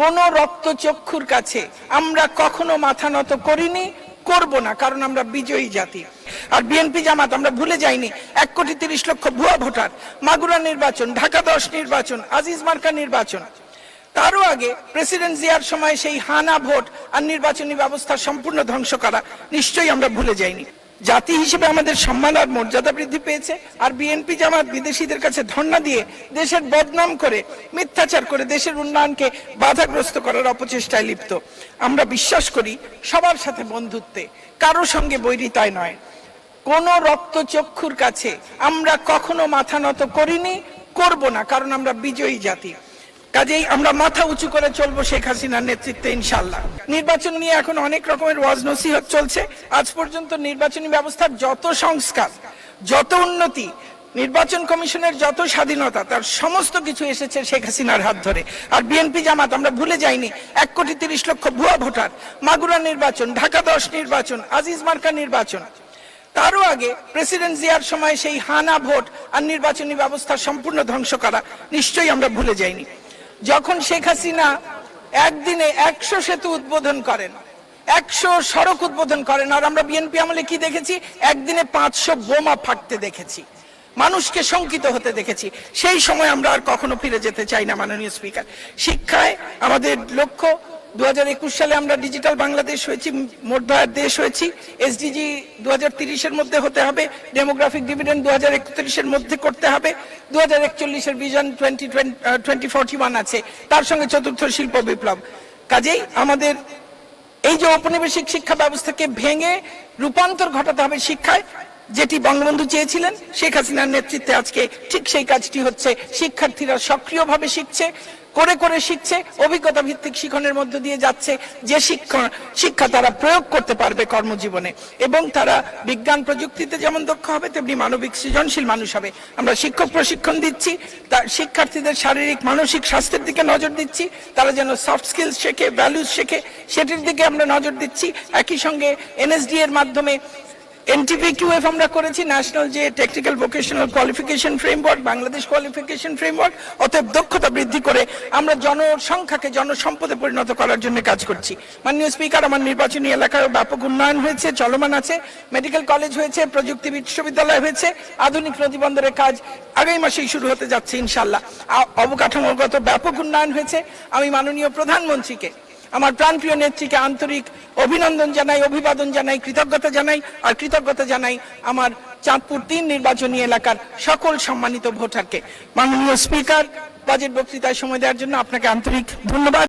কোন রক্তচক্ষুর কাছে আমরা কখনো মাথা নত করিনি, করব না, কারণ আমরা বিজয়ী জাতি। আর বিএনপি জামাত, আমরা ভুলে যাইনি, এক কোটি তিরিশ লক্ষ ভুয়া ভোটার, মাগুরা নির্বাচন, ঢাকা দশ নির্বাচন, আজিজ মার্কা নির্বাচন। তারও আগে প্রেসিডেন্ট জিয়ার সময় সেই হানা ভোট আর নির্বাচনী ব্যবস্থা সম্পূর্ণ ধ্বংস করা নিশ্চয়ই আমরা ভুলে যাইনি। জাতি হিসেবে আমাদের সম্মান আর মর্যাদা বৃদ্ধি পেয়েছে, আর বিএনপি জামাত বিদেশিদের কাছে ধর্ণা দিয়ে দেশের বদনাম করে, মিথ্যাচার করে দেশের উন্নয়নকে বাধাগ্রস্ত করার অপচেষ্টায় লিপ্ত। আমরা বিশ্বাস করি সবার সাথে বন্ধুত্বে, কারও সঙ্গে বৈরিতায় নয়। কোন রক্তচক্ষুর কাছে আমরা কখনো মাথা নত করিনি, করব না, কারণ আমরা বিজয়ী জাতি। কাজেই আমরা মাথা উঁচু করে চলবো শেখ হাসিনার নেতৃত্বে ইনশাল্লাহ নির্বাচন নিয়ে এখন অনেক রকমের ওয়াজ নসিহত চলছে। আজ পর্যন্ত নির্বাচনী ব্যবস্থার যত সংস্কার, যত উন্নতি, নির্বাচন কমিশনের যত স্বাধীনতা, তার সমস্ত কিছু এসেছে শেখ হাসিনার হাত ধরে। আর বিএনপি জামাত, আমরা ভুলে যাইনি, এক কোটি তিরিশ লক্ষ ভুয়া ভোটার, মাগুরা নির্বাচন, ঢাকা দশ নির্বাচন, আজিজ মার্কা নির্বাচন। তারও আগে প্রেসিডেন্ট জিয়ার সময় সেই হানা ভোট আর নির্বাচনী ব্যবস্থা সম্পূর্ণ ধ্বংস করা নিশ্চয়ই আমরা ভুলে যাইনি। যখন শেখ হাসিনা একদিনে একশো সেতু উদ্বোধন করেন, একশো সড়ক উদ্বোধন করেন, আর আমরা বিএনপি আমলে কি দেখেছি? একদিনে পাঁচশো বোমা ফাটতে দেখেছি, মানুষকে শঙ্কিত হতে দেখেছি। সেই সময় আমরা আর কখনো ফিরে যেতে চাই না, মাননীয় স্পিকার। শিক্ষায় আমাদের লক্ষ্য দু হাজার একুশ সালে আমরা ডিজিটাল বাংলাদেশ হয়েছি মোটভায়ার দেশ হয়েছি। এসডিজি দু হাজার মধ্যে হতে হবে, ডেমোগ্রাফিক ডিভিডেন্ড দু হাজার একত্রিশের মধ্যে করতে হবে। দু হাজার একচল্লিশের vision twenty twenty forty one আছে, তার সঙ্গে চতুর্থ শিল্প বিপ্লব। কাজেই আমাদের এই যে ঔপনিবেশিক শিক্ষা ব্যবস্থাকে ভেঙে রূপান্তর ঘটাতে হবে শিক্ষায় যেটি বঙ্গবন্ধু চেয়েছিলেন, শেখ হাসিনার নেতৃত্বে আজকে ঠিক সেই কাজটি হচ্ছে। শিক্ষার্থীরা সক্রিয়ভাবে শিখছে, করে করে শিখছে, অভিজ্ঞতা ভিত্তিক শিখনের মধ্য দিয়ে যাচ্ছে। যে শিক্ষা শিক্ষা তারা প্রয়োগ করতে পারবে কর্মজীবনে এবং তারা বিজ্ঞান প্রযুক্তিতে যেমন দক্ষ হবে, তেমনি মানবিক সৃজনশীল মানুষ হবে। আমরা শিক্ষক প্রশিক্ষণ দিচ্ছি তার শিক্ষার্থীদের শারীরিক, মানসিক স্বাস্থ্যের দিকে নজর দিচ্ছি, তারা যেন সফট স্কিলস শেখে ভ্যালুস শেখে, সেটির দিকে আমরা নজর দিচ্ছি। একই সঙ্গে এনএসডি এর মাধ্যমে এনটিপিকিউএফ আমরা করেছি ন্যাশনাল যে technical vocational qualification framework Bangladesh qualification framework অতএব দক্ষতা বৃদ্ধি করে আমরা জনসংখ্যাকে, জনসম্পদে পরিণত করার জন্য কাজ করছি। মাননীয় স্পিকার, আমার নির্বাচনী এলাকায় ব্যাপক উন্নয়ন হয়েছে, চলমান আছে, মেডিকেল কলেজ হয়েছে প্রযুক্তি বিশ্ববিদ্যালয় হয়েছে, আধুনিক নদীবন্দরের কাজ আগামী মাসেই শুরু হতে যাচ্ছে ইনশাল্লাহ অবকাঠামোগত ব্যাপক উন্নয়ন হয়েছে। আমি মাননীয় প্রধানমন্ত্রীকে আমার প্রাণপ্রিয় নেত্রীকে আন্তরিক অভিনন্দন জানাই, অভিবাদন জানাই, কৃতজ্ঞতা জানাই, আর কৃতজ্ঞতা জানাই আমার চাঁদপুর তিন নির্বাচনী এলাকার সকল সম্মানিত ভোটারকে। মাননীয় স্পিকার, বাজেট বক্তৃতায় সময় দেওয়ার জন্য আপনাকে আন্তরিক ধন্যবাদ।